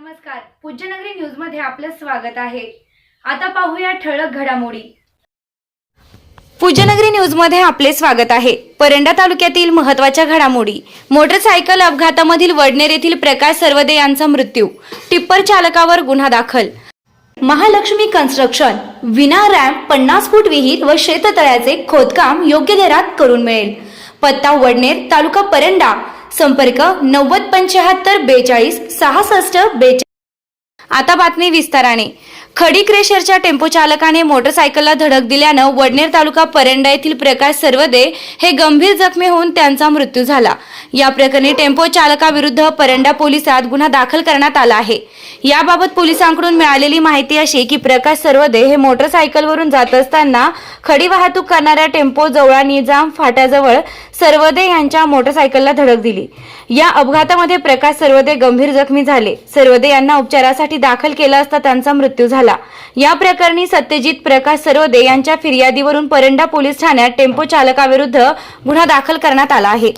नमस्कार. पूज्यनगरी न्यूजमध्ये आपलं स्वागत आहे. आता पाहूया ठळक घडामोडी. पूज्यनगरी न्यूजमध्ये आपले स्वागत आहे. परंडा तालुक्यातील महत्त्वाच्या घडामोडी. मोटरसायकल अपघातामधील वडनेर येथील प्रकाश सर्वदे यांचा मृत्यू. टिप्पर चालकावर गुन्हा दाखल. महालक्ष्मी कन्स्ट्रक्शन. विना रॅम्प पन्नास फूट विहीर व शेततळ्याचे खोदकाम योग्य दरात करून मिळेल. पत्ता वडनेर तालुका परंडा. संपर्क नव्वद पंच्याहत्तर बेचाळीस सहासष्ट बेचाळीस. आता बातमी विस्ताराने. खडी क्रेशरच्या टेम्पो चालकाने मोटरसायकलला धडक दिल्यानं वडनेर तालुका परंडा येथील प्रकाश सर्वदे हे गंभीर जखमी होऊन त्यांचा मृत्यू झाला. या प्रकरणी टेम्पो चालकाविरुद्ध परंडा पोलिसात गुन्हा दाखल करण्यात आला आहे. याबाबत पोलिसांकडून मिळालेली माहिती अशी की प्रकाश सर्वदे हे मोटरसायकलवरून जात असताना खडी वाहतूक करणाऱ्या टेम्पो जवळा निजाम फाट्याजवळ सर्वदे यांच्या मोटरसायकलला धडक दिली. या अपघातामध्ये प्रकाश सर्वदे गंभीर जखमी झाले. सर्वदे यांना उपचारासाठी दाखल केला असता त्यांचा मृत्यू झाला. या प्रकरणी सत्यजित प्रकाश सरोदे यांच्या फिर्यादीवरून परंडा पोलीस ठाण्यात टेम्पो चालकाविरुद्ध गुन्हा दाखल करण्यात आला आहे.